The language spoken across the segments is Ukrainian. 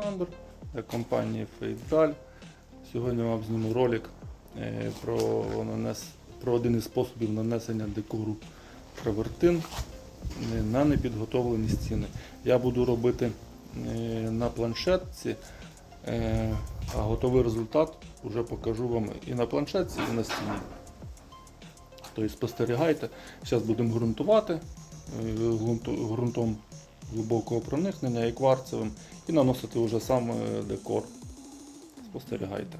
Олександр для компанії Фейдаль. Сьогодні вам зніму ролик е, про, нанес, про один із способів нанесення декору травертин е, на непідготовлені стіни. Я буду робити е, на планшетці, а готовий результат вже покажу вам і на планшетці, і на стіні. Тобто спостерігайте. Зараз будемо ґрунтувати ґрунтом глибокого проникнення і кварцевим, і наносити вже сам декор. Спостерігайте.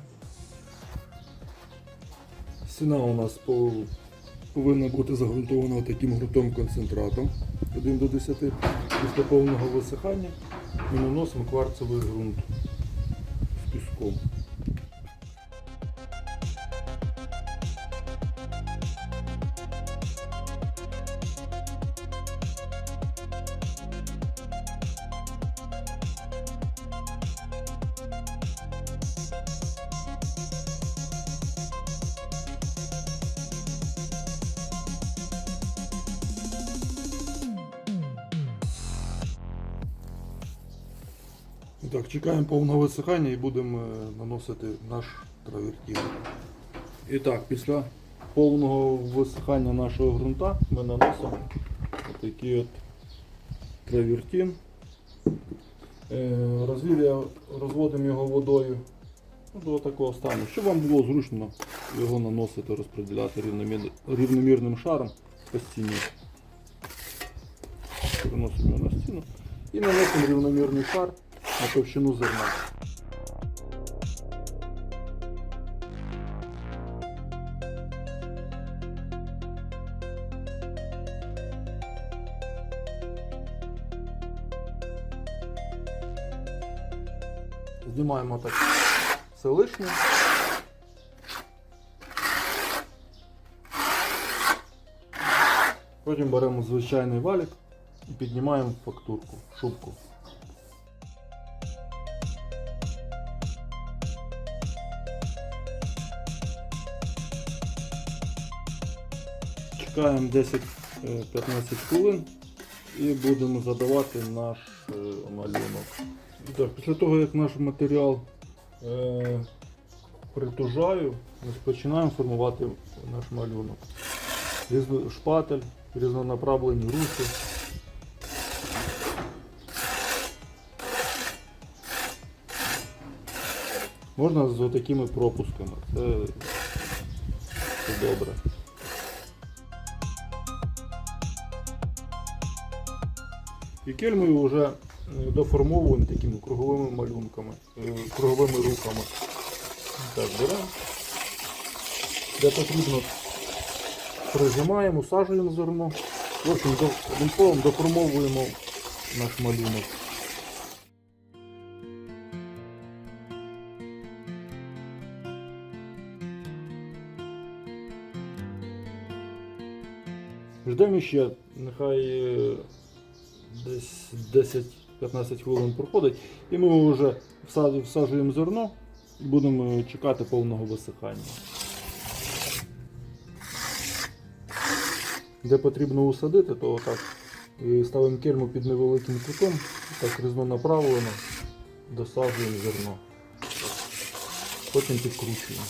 Стіна у нас по- повинна бути загрунтована таким ґрунтовим концентратом 1 до 10. Після повного висихання ми наносимо кварцевий ґрунт Так, чекаємо повного висихання і будемо е, наносити наш травертін. І так, після повного висихання нашого ґрунта ми наносимо отакий от травертін. Е, Розвілля розводимо його водою ну, до такого стану, щоб вам було зручно його наносити, розподіляти рівномір- рівномірним шаром по стіні. Переносимо його на стіну і наносимо рівномірний шар на товщину зерна. Знімаємо так все лишнє. Потім беремо звичайний валік і піднімаємо фактурку, шубку. Чекаємо 10-15 хвилин і будемо задавати наш е, малюнок. Так, після того, як наш матеріал е, притужаю, ми починаємо формувати наш малюнок. Різно, шпатель, різнонаправлені рухи. Можна з такими пропусками. Це, це добре. І кельмою вже е, доформовуємо такими круговими малюнками, е, круговими рухами. Так, беремо. Де потрібно прижимаємо, усаджуємо зерно. В общем, одним словом доформовуємо наш малюнок. Ждемо ще, нехай е, десь 10-15 хвилин проходить, і ми вже всад- всаджуємо зерно і будемо чекати повного висихання. Де потрібно усадити, то отак і ставимо кельму під невеликим кутом, так різнонаправлено досаджуємо зерно. Потім підкручуємо.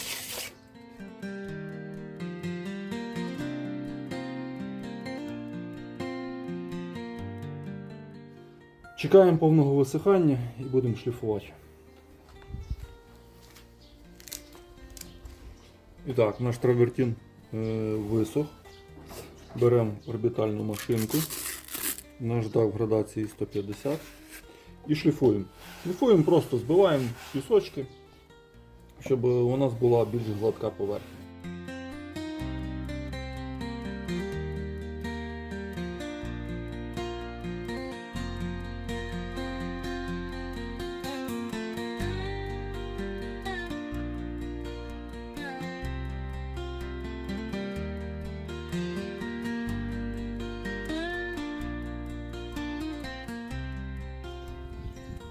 Чекаємо повного висихання і будемо шліфувати. І так, наш травертін е, висох. Беремо орбітальну машинку. Наждак в градації 150 і шліфуємо. Шліфуємо, просто збиваємо пісочки, щоб у нас була більш гладка поверхня.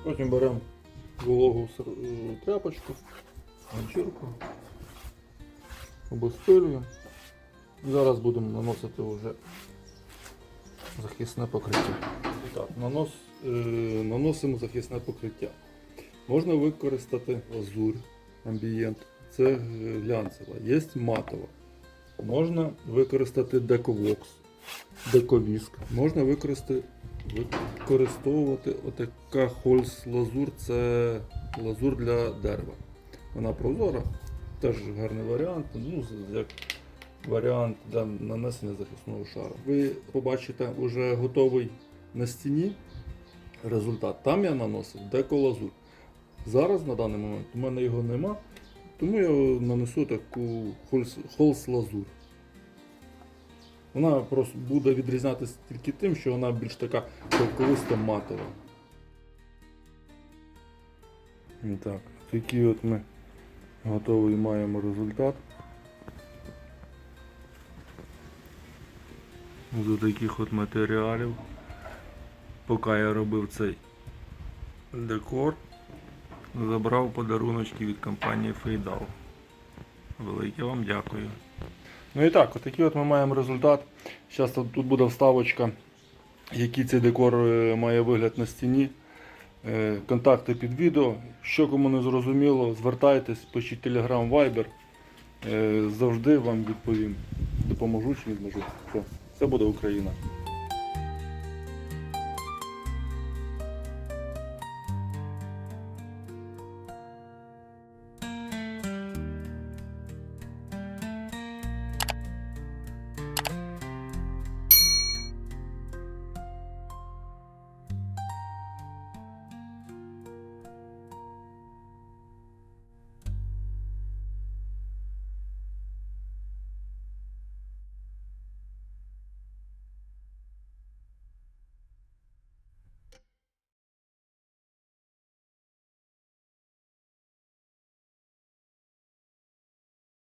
Потім беремо вологу е, тряпочку, ганчірку, обезпилюємо. І Зараз будемо наносити вже захисне покриття. Так, нанос, е, наносимо захисне покриття. Можна використати лазурь амбієнт, це е, глянцева, є матова. Можна використати дековокс, дековіск. Можна використати, використовувати отака хольс лазур, це лазур для дерева. Вона прозора, теж гарний варіант. Ну, як варіант для нанесення захисного шару. Ви побачите вже готовий на стіні результат. Там я наносив деколазур. Зараз на даний момент у мене його нема, тому я нанесу таку холс лазур. Вона просто буде відрізнятися тільки тим, що вона більш така шовковиста матова. Так, такий от ми готовий маємо результат. З таких от матеріалів. Поки я робив цей декор, забрав подаруночки від компанії Фейдал. Велике вам дякую. Ну і так, отакий от ми маємо результат. Зараз тут буде вставочка, який цей декор е, має вигляд на стіні. Е, Контакти під відео. Що кому не зрозуміло, звертайтесь, пишіть Telegram, Viber. Е, Завжди вам відповім. Допоможу чи відможу. Все, це буде Україна.